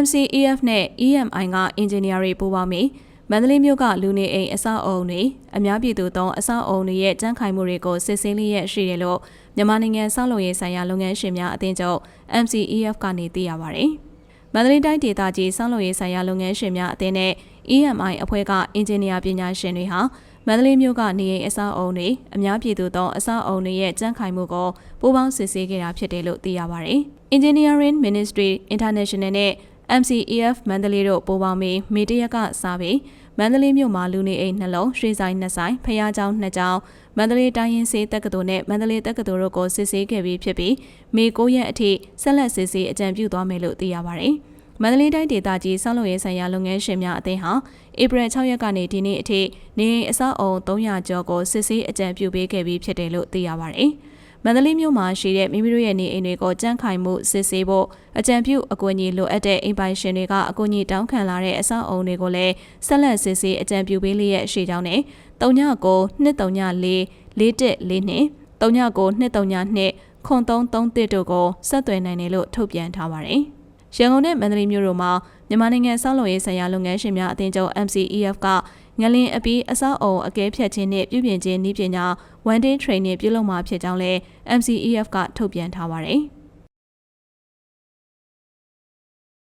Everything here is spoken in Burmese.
MCEF နဲ့ EMI ကအင်ဂျင်နီယာတွေပူးပေါင်းပြီးမန္တလေးမြို့ကလူနေအိမ်အဆောက်အုံတွေအများပြည်သူသုံးအဆောက်အုံတွေရဲ့တန်းခိုင်မှုတွေကိုစစ်ဆေးလျက်ရှိတယ်လို့မြန်မာနိုင်ငံဆောက်လုပ်ရေးဆိုင်ရာလုပ်ငန်းရှင်များအသင်းချုပ် MCEF ကနေသိရပါဗျ။မန္တလေးတိုင်းဒေသကြီးဆောက်လုပ်ရေးဆိုင်ရာလုပ်ငန်းရှင်များအသင်းနဲ့ EMI အဖွဲ့ကအင်ဂျင်နီယာပညာရှင်တွေဟာမန္တလေးမြို့ကနေအိမ်အဆောက်အုံတွေအများပြည်သူသုံးအဆောက်အုံတွေရဲ့တန်းခိုင်မှုကိုပူးပေါင်းစစ်ဆေးခဲ့တာဖြစ်တယ်လို့သိရပါဗျ။ Engineering Ministry International နဲ့ MCEF မန္တလေးတို့ပူးပေါင်းပြီးမေတရက်ကစားပြီးမန္တလေးမြို့မှာလူနေအိမ်နှလုံးရွှေဆိုင်နှစ်ဆိုင်ဖျားကျောင်းနှစ်ကျောင်းမန္တလေးတိုင်းရင်းစေးတက္ကသိုလ်နဲ့မန္တလေးတက္ကသိုလ်တို့ကိုစစ်ဆေးခဲ့ပြီးဖြစ်ပြီးမေ9ရက်အထိဆက်လက်စစ်ဆေးအကြံပြုသွားမယ်လို့သိရပါတယ်။မန္တလေးတိုင်းဒေသကြီးဆောက်လုပ်ရေးဆိုင်ရာလုပ်ငန်းရှင်များအသင်းဟာဧပြီ6ရက်ကနေဒီနေ့အထိနေအိမ်အဆောက်အုံ300ကျော်ကိုစစ်ဆေးအကြံပြုပေးခဲ့ပြီးဖြစ်တယ်လို့သိရပါတယ်။ မန္တလေးမြို့မှာရှိတဲ့မိမိတို့ရဲ့နေအိမ်တွေကိုကြန့်ခိုင်မှုစစ်ဆေးဖို့အကြံပြုအကူအညီလိုအပ်တဲ့အိမ်ပိုင်ရှင်တွေကအကူအညီတောင်းခံလာတဲ့အဆောက်အုံတွေကိုလည်းဆက်လက်စစ်ဆေးအကြံပြုပေးလျက်ရှိကြောင်းနဲ့39 234 4142 39 232ခွန်333တို့ကိုဆက်သွယ်နိုင်တယ်လို့ထုတ်ပြန်ထားပါတယ်။ရန်ကုန်နဲ့မန္တလေးမြို့တို့မှာမြန်မာနိုင်ငံဆောက်လုပ်ရေးဆိုင်ရာလုပ်ငန်းရှင်များအသင်းချုပ် MCEF က ငလင်အပြီးအဆောက်အုံအကဲဖြတ်ခြင်းနဲ့ပြုပြင်ခြင်းနည်းပညာ one day training ပြုလုပ်မှာဖြစ်ကြောင်းလည်း MCEF ကထုတ်ပြန်ထားပါတယ်။